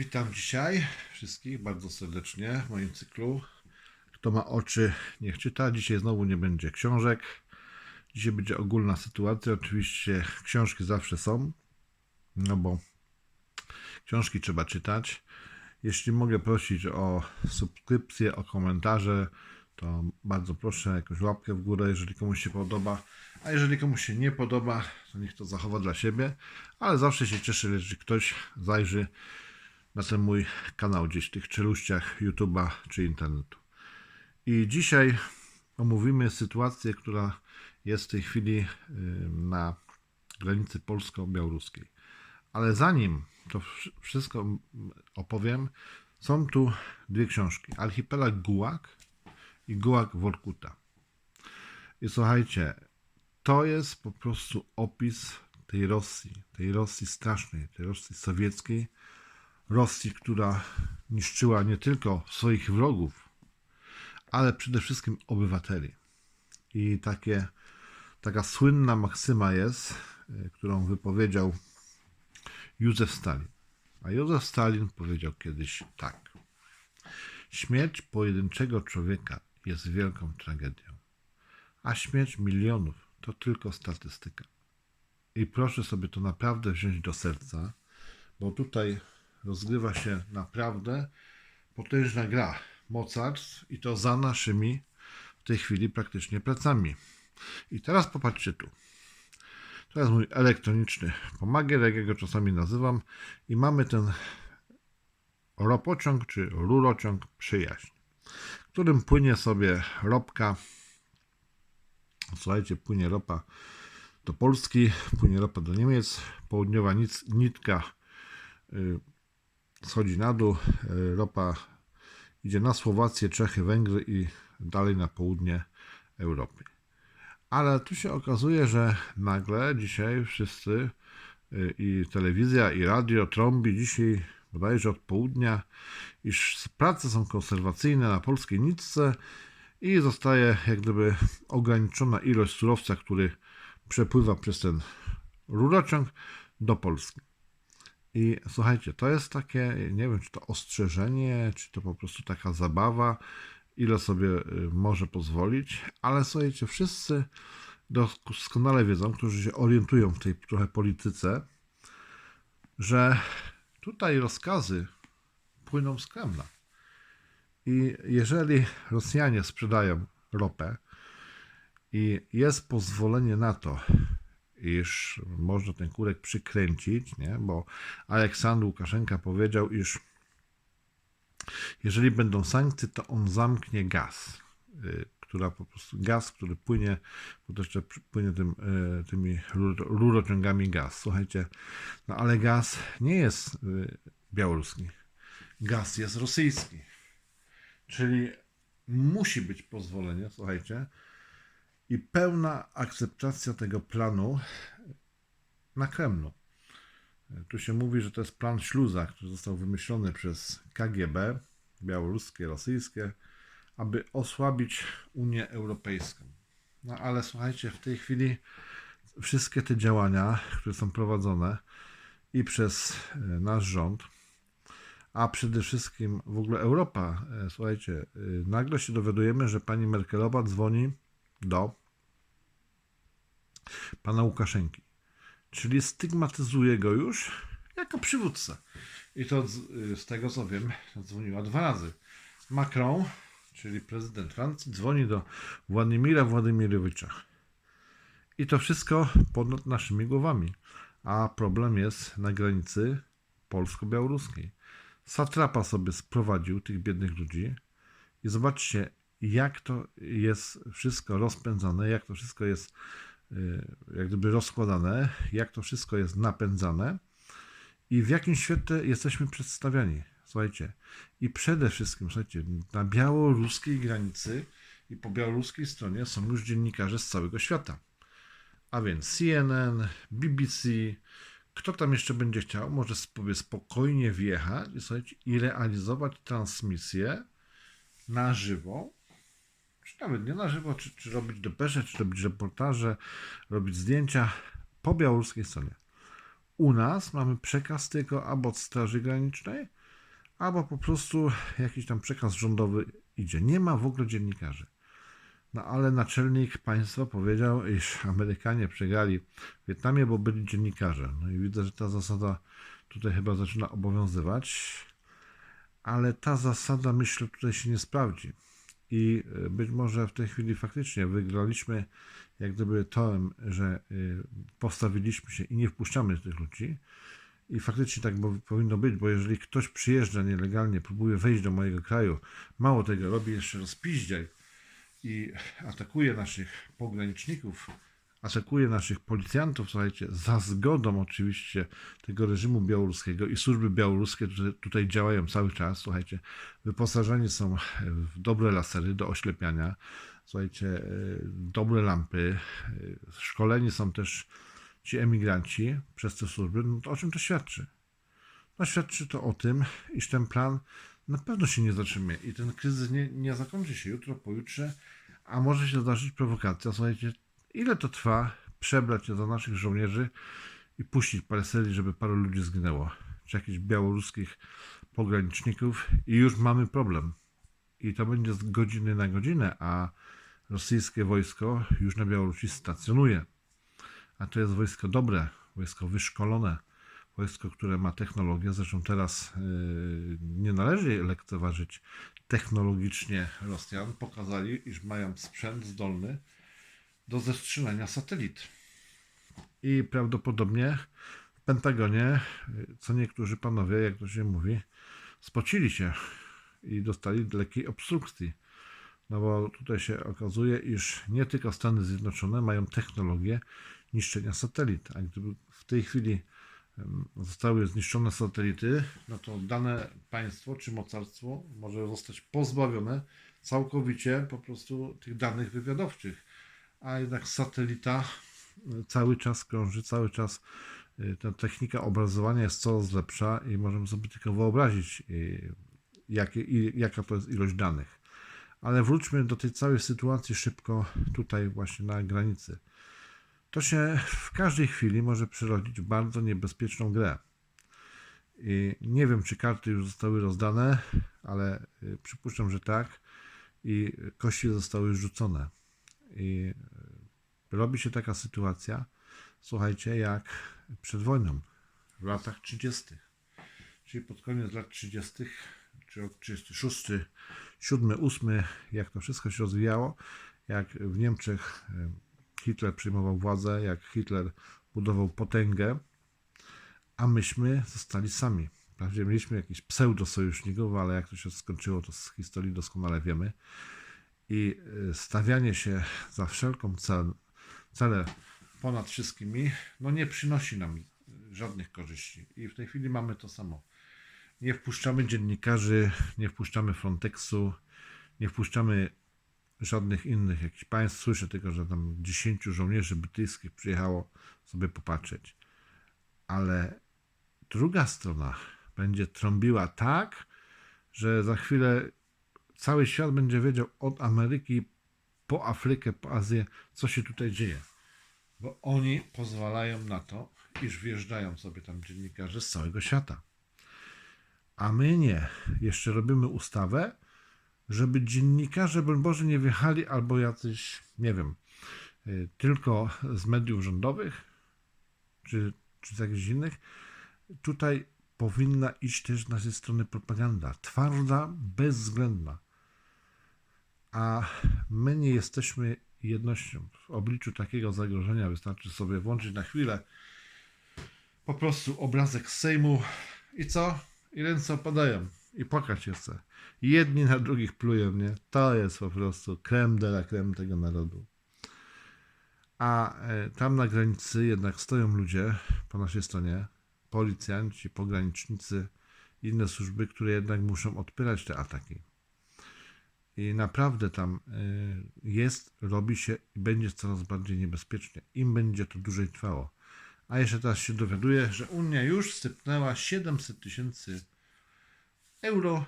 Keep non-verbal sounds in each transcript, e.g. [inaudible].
Witam dzisiaj wszystkich bardzo serdecznie w moim cyklu. Kto ma oczy, niech czyta. Dzisiaj znowu nie będzie książek. Dzisiaj będzie ogólna sytuacja. Oczywiście książki zawsze są, no bo książki trzeba czytać. Jeśli mogę prosić o subskrypcję, o komentarze, to bardzo proszę jakąś łapkę w górę, jeżeli komuś się podoba. A jeżeli komuś się nie podoba, to niech to zachowa dla siebie. Ale zawsze się cieszę, jeżeli ktoś zajrzy na ten mój kanał gdzieś w tych czeluściach YouTube'a czy internetu. I dzisiaj omówimy sytuację, która jest w tej chwili na granicy polsko-białoruskiej. Ale zanim to wsz- wszystko opowiem, są tu dwie książki. Archipelag Gułag i Gułag Workuta. I słuchajcie, to jest po prostu opis tej Rosji, tej Rosji strasznej, tej Rosji sowieckiej, Rosji, która niszczyła nie tylko swoich wrogów, ale przede wszystkim obywateli. I takie, taka słynna maksyma jest, y, którą wypowiedział Józef Stalin. A Józef Stalin powiedział kiedyś tak. Śmierć pojedynczego człowieka jest wielką tragedią, a śmierć milionów to tylko statystyka. I proszę sobie to naprawdę wziąć do serca, bo tutaj rozgrywa się naprawdę potężna gra mocarstw i to za naszymi w tej chwili praktycznie plecami. I teraz popatrzcie tu. To jest mój elektroniczny pomagier, jak ja go czasami nazywam. I mamy ten ropociąg, czy rurociąg przyjaźń, którym płynie sobie ropka. Słuchajcie, płynie ropa do Polski, płynie ropa do Niemiec. Południowa nitka y, schodzi na dół, y, ropa idzie na Słowację, Czechy, Węgry i dalej na południe Europy. Ale tu się okazuje, że nagle dzisiaj wszyscy y, i telewizja, i radio trąbi dzisiaj bodajże od południa, iż prace są konserwacyjne na polskiej nitce i zostaje jak gdyby ograniczona ilość surowca, który przepływa przez ten rurociąg do Polski. I słuchajcie, to jest takie, nie wiem, czy to ostrzeżenie, czy to po prostu taka zabawa, ile sobie y, może pozwolić, ale słuchajcie, wszyscy doskonale wiedzą, którzy się orientują w tej trochę polityce, że tutaj rozkazy płyną z Kremla. I jeżeli Rosjanie sprzedają ropę i jest pozwolenie na to, iż można ten kurek przykręcić, nie? bo Aleksandr Łukaszenka powiedział, iż jeżeli będą sankcje, to on zamknie gaz, y, która po prostu gaz, który płynie, bo płynie tym, y, tymi rur- rurociągami gaz. Słuchajcie, no ale gaz nie jest y, białoruski. Gaz jest rosyjski. Czyli musi być pozwolenie, słuchajcie, i pełna akceptacja tego planu na Kremlu. Tu się mówi, że to jest plan śluza, który został wymyślony przez KGB, białoruskie, rosyjskie, aby osłabić Unię Europejską. No ale słuchajcie, w tej chwili wszystkie te działania, które są prowadzone i przez e, nasz rząd, a przede wszystkim w ogóle Europa, e, słuchajcie, e, nagle się dowiadujemy, że pani Merkelowa dzwoni do pana Łukaszenki. Czyli stygmatyzuje go już jako przywódcę. I to z, z tego co wiem, dzwoniła dwa razy. Macron, czyli prezydent Francji, dzwoni do Władimira Władimirowicza. I to wszystko ponad naszymi głowami. A problem jest na granicy polsko-białoruskiej. Satrapa sobie sprowadził tych biednych ludzi i zobaczcie, jak to jest wszystko rozpędzane, jak to wszystko jest y, jak gdyby rozkładane, jak to wszystko jest napędzane i w jakim świetle jesteśmy przedstawiani. Słuchajcie, i przede wszystkim, słuchajcie, na białoruskiej granicy i po białoruskiej stronie są już dziennikarze z całego świata. A więc CNN, BBC, kto tam jeszcze będzie chciał, może sobie spokojnie wjechać i, słuchajcie, i realizować transmisję na żywo czy nawet nie na żywo, czy, czy robić depesze, czy robić reportaże, robić zdjęcia po białoruskiej stronie. U nas mamy przekaz tylko albo od Straży Granicznej, albo po prostu jakiś tam przekaz rządowy idzie. Nie ma w ogóle dziennikarzy. No ale naczelnik państwa powiedział, iż Amerykanie przegrali w Wietnamie, bo byli dziennikarze. No i widzę, że ta zasada tutaj chyba zaczyna obowiązywać, ale ta zasada myślę tutaj się nie sprawdzi. I y, być może w tej chwili faktycznie wygraliśmy jak gdyby toem, że y, postawiliśmy się i nie wpuszczamy tych ludzi. I faktycznie tak powinno być, bo jeżeli ktoś przyjeżdża nielegalnie, próbuje wejść do mojego kraju, mało tego, robi jeszcze rozpiździaj i atakuje naszych pograniczników, atakuje naszych policjantów, słuchajcie, za zgodą oczywiście tego reżimu białoruskiego i służby białoruskie tutaj, tutaj działają cały czas, słuchajcie, wyposażeni są w dobre lasery do oślepiania, słuchajcie, e, dobre lampy, e, szkoleni są też ci emigranci przez te służby, no to o czym to świadczy? No świadczy to o tym, iż ten plan na pewno się nie zatrzyma i ten kryzys nie, nie zakończy się jutro, pojutrze, a może się zdarzyć prowokacja. Słuchajcie, ile to trwa przebrać się za naszych żołnierzy i puścić parę serii, żeby paru ludzi zginęło, czy jakichś białoruskich pograniczników i już mamy problem. I to będzie z godziny na godzinę, a rosyjskie wojsko już na Białorusi stacjonuje. A to jest wojsko dobre, wojsko wyszkolone, wojsko, które ma technologię. Zresztą teraz yy, nie należy lekceważyć technologicznie Rosjan. Pokazali, iż mają sprzęt zdolny do zestrzelenia satelit. I prawdopodobnie w Pentagonie, co niektórzy panowie, jak to się mówi, spocili się i dostali lekkiej obstrukcji. No bo tutaj się okazuje, iż nie tylko Stany Zjednoczone mają technologię niszczenia satelit, a gdyby w tej chwili zostały zniszczone satelity, no to dane państwo czy mocarstwo może zostać pozbawione całkowicie po prostu tych danych wywiadowczych. A jednak satelita y, cały czas krąży, cały czas y, ta technika obrazowania jest coraz lepsza i możemy sobie tylko wyobrazić, y, jakie, i, jaka to jest ilość danych. Ale wróćmy do tej całej sytuacji szybko tutaj właśnie na granicy. To się w każdej chwili może przerodzić w bardzo niebezpieczną grę. I nie wiem, czy karty już zostały rozdane, ale przypuszczam, że tak. I kości zostały rzucone. I y, robi się taka sytuacja, słuchajcie, jak przed wojną, w latach 30. Czyli pod koniec lat 30., czy rok 36, 7, 8, jak to wszystko się rozwijało, jak w Niemczech y, Hitler przyjmował władzę, jak Hitler budował potęgę, a myśmy zostali sami. Wprawdzie mieliśmy jakiś pseudo-sojuszników, ale jak to się skończyło, to z historii doskonale wiemy. I y, stawianie się za wszelką celę ponad wszystkimi, no nie przynosi nam żadnych korzyści. I w tej chwili mamy to samo. Nie wpuszczamy dziennikarzy, nie wpuszczamy Frontexu, nie wpuszczamy żadnych innych jakichś państw. Słyszę tylko, że tam 10 żołnierzy brytyjskich przyjechało sobie popatrzeć. Ale druga strona będzie trąbiła tak, że za chwilę cały świat będzie wiedział od Ameryki po Afrykę, po Azję, co się tutaj dzieje. Bo oni pozwalają na to, iż wjeżdżają sobie tam dziennikarze z całego świata. A my nie. Jeszcze robimy ustawę, żeby dziennikarze, broń Boże, nie wjechali albo jacyś, nie wiem, y, tylko z mediów rządowych, czy, czy z jakichś innych. Tutaj powinna iść też z naszej strony propaganda. Twarda, bezwzględna. A my nie jesteśmy jednością. W obliczu takiego zagrożenia wystarczy sobie włączyć na chwilę po prostu obrazek Sejmu i co? I ręce opadają. I płakać się chce. Jedni na drugich plują, nie? To jest po prostu creme de la creme tego narodu. A e, tam na granicy jednak stoją ludzie po naszej stronie, policjanci, pogranicznicy, inne służby, które jednak muszą odpierać te ataki. I naprawdę tam y, jest, robi się i będzie coraz bardziej niebezpiecznie. Im będzie to dłużej trwało. A jeszcze teraz się dowiaduję, że Unia już sypnęła 700 tysięcy euro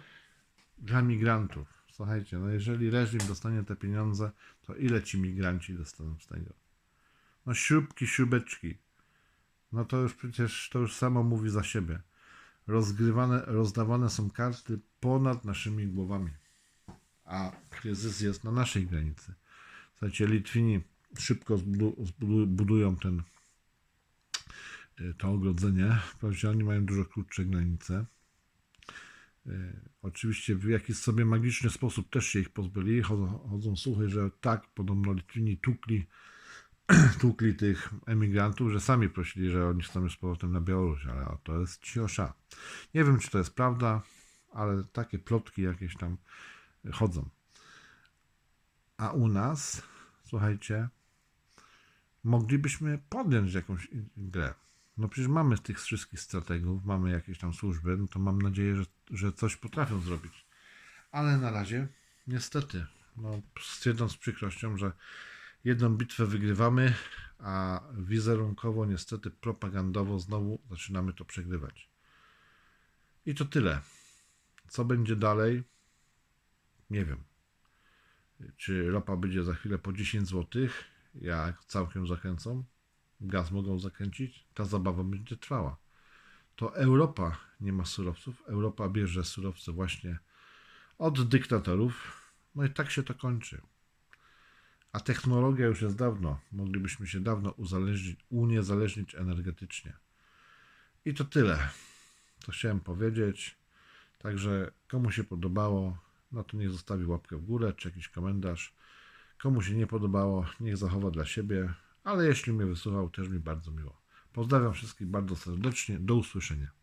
dla migrantów. Słuchajcie, no jeżeli reżim dostanie te pieniądze, to ile ci migranci dostaną z tego? No śrubki, śrubeczki. No to już przecież to już samo mówi za siebie. rozgrywane, rozdawane są karty ponad naszymi głowami. A kryzys jest na naszej granicy. Słuchajcie, Litwini szybko budują ten, y, to ogrodzenie. Wprawdzie oni mają dużo krótsze granice. Y, Oczywiście w jakiś sobie magiczny sposób też się ich pozbyli. Chodzą, chodzą słuchy, że tak, podobno Litwini tukli, [clears throat] tukli tych emigrantów, że sami prosili, że oni chcą z powrotem na Białoruś, ale to jest ciosza. Nie wiem, czy to jest prawda, ale takie plotki jakieś tam chodzą. A u nas, słuchajcie, moglibyśmy podjąć jakąś grę. No przecież mamy tych wszystkich strategów, mamy jakieś tam służby, no to mam nadzieję, że, że coś potrafią zrobić. Ale na razie, niestety, no, stwierdzam z przykrością, że jedną bitwę wygrywamy, a wizerunkowo, niestety, propagandowo znowu zaczynamy to przegrywać. I to tyle. Co będzie dalej? Nie wiem. Czy ropa będzie za chwilę po 10 zł, jak całkiem zachęcą? Gaz mogą zakręcić? Ta zabawa będzie trwała. To Europa nie ma surowców. Europa bierze surowce właśnie od dyktatorów. No i tak się to kończy. A technologia już jest dawno. Moglibyśmy się dawno uzależnić, uniezależnić energetycznie. I to tyle. To chciałem powiedzieć. Także komu się podobało, no to niech zostawi łapkę w górę czy jakiś komentarz. Komu się nie podobało, niech zachowa dla siebie, ale jeśli mnie wysłuchał, też mi bardzo miło. Pozdrawiam wszystkich bardzo serdecznie. Do usłyszenia.